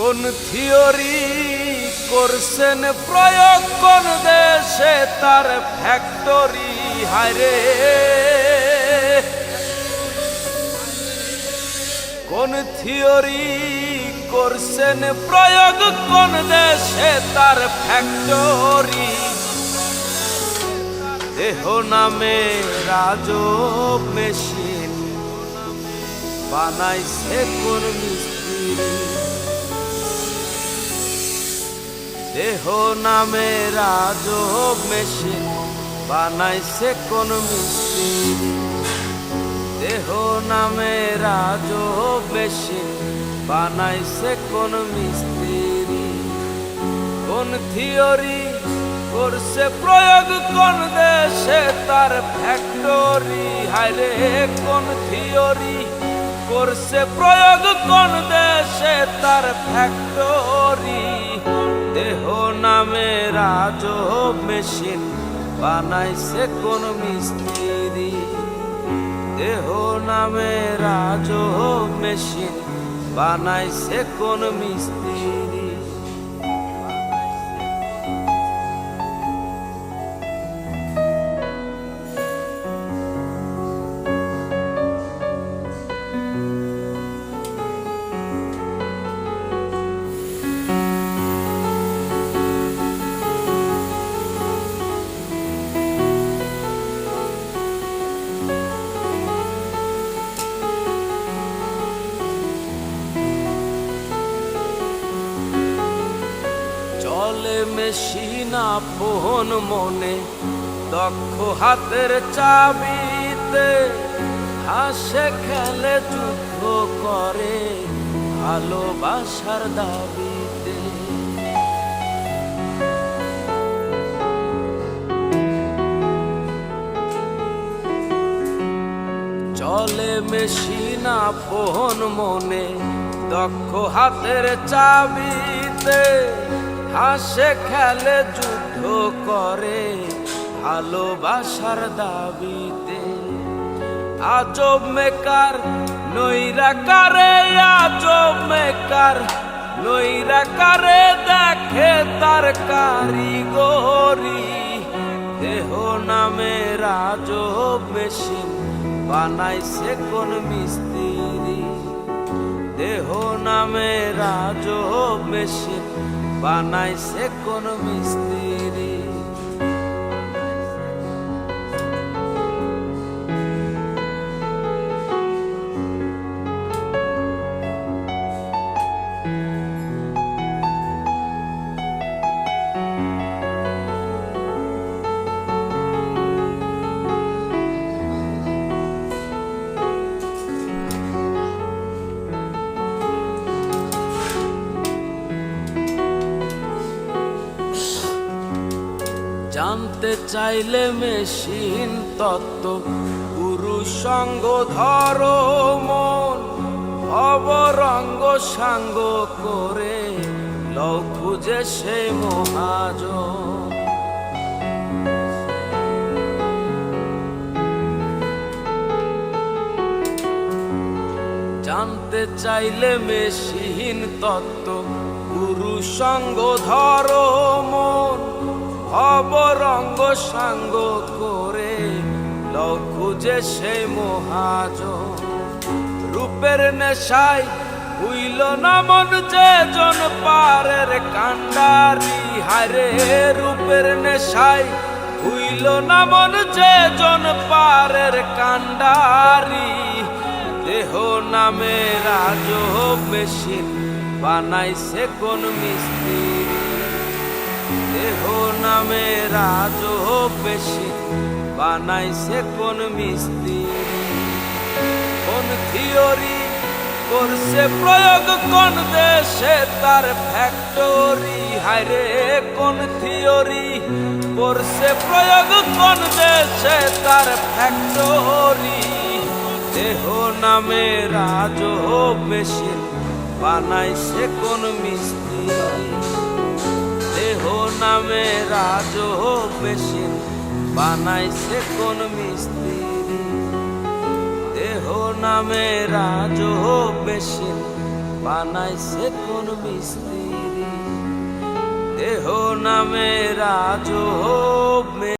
কোন থিওরি করছেন প্রয়োগ কোন দেশে তার ফ্যাক্টরি হারে কোন থিওরি করছেন প্রয়োগ কোন দেশে তার ফ্যাক্টরি। দেহ নামে রাজব মেশিন, বানাইছে কোন মিস্ত্রি। দেহ নামে রাজব মেশিন বানাইছে কোন মিস্ত্রি দেহ নামে রাজব মেশিন বানাইছে কোন মিস্ত্রি কোন থিওরি করছে প্রয়োগ কোন দেশে, তার ফ্যাক্টরি হায়রে, কোন থিওরি করছে প্রয়োগ কোন দেশে, তার ফ্যাক্টরি দেহ নামে রাজ মেশিন বানাইছে কোন মিস্ত্রি। দেহ নামে রাজ মেশিন বানাইছে কোন মিস্ত্রি। চলে মেশিনা পোহন মনে, দক্ষ হাতের চাবিতে হাসে খেলে যুদ্ধ করে ভালোবাসার দাবিতে। চলে মেশিনা পোহন মনে, দক্ষ হাতের চাবিতে হাসে খেলে যুদ্ধ করে ভালোবাসার দাবিতে। আজব মেকার নৈরা কারে আজব মেকার নৈরা কারে দেখে তার কারিগরি। দেহ নামে রাজব মেশিন, বানাইছে কোন মিস্ত্রি। দেহ নামে রাজব মেশিন বানাইছে কোন মিস্ত্রি। জানতে চাইলে মেশিন তত্ত্ব পুরুষ সঙ্গ ধরো মন, অবরঙ্গ সাঙ্গ করে লও খুঁজে সে মহাজন। জানতে চাইলে মেশিন তত্ত্ব গুরু সঙ্গ ধরো মন অবরঙ্গ সাঙ্গ করে লও খুঁজে সে মহাজ রূপের নেশায় হইল না মন যে জন পারের কান্ডারি হারে রূপের নেশায় হইল না মন যে জন পারের কান্ডারি দেহ নামে রাজব মেশিন বানাইছে কোন মিস্ত্রি। দেহ নামে রাজব মেশিন বানাইছে কোন মিস্ত্রি। কোন থিওরি করছে প্রয়োগ, কোন দেশে তার ফ্যাক্টরি হায়রে, কোন থিওরি করছে প্রয়োগ, কোন দেশে তার ফ্যাক্টরি দেহ নামে রাজব মেশিন বানাইছে কোন মিস্ত্রি। নামে রাজব মেশিন, বানাইছে কোন মিস্ত্রি। দেহ নামে রাজব মেশিন, বানাইছে কোন মিস্ত্রি। দেহ নামে রাজ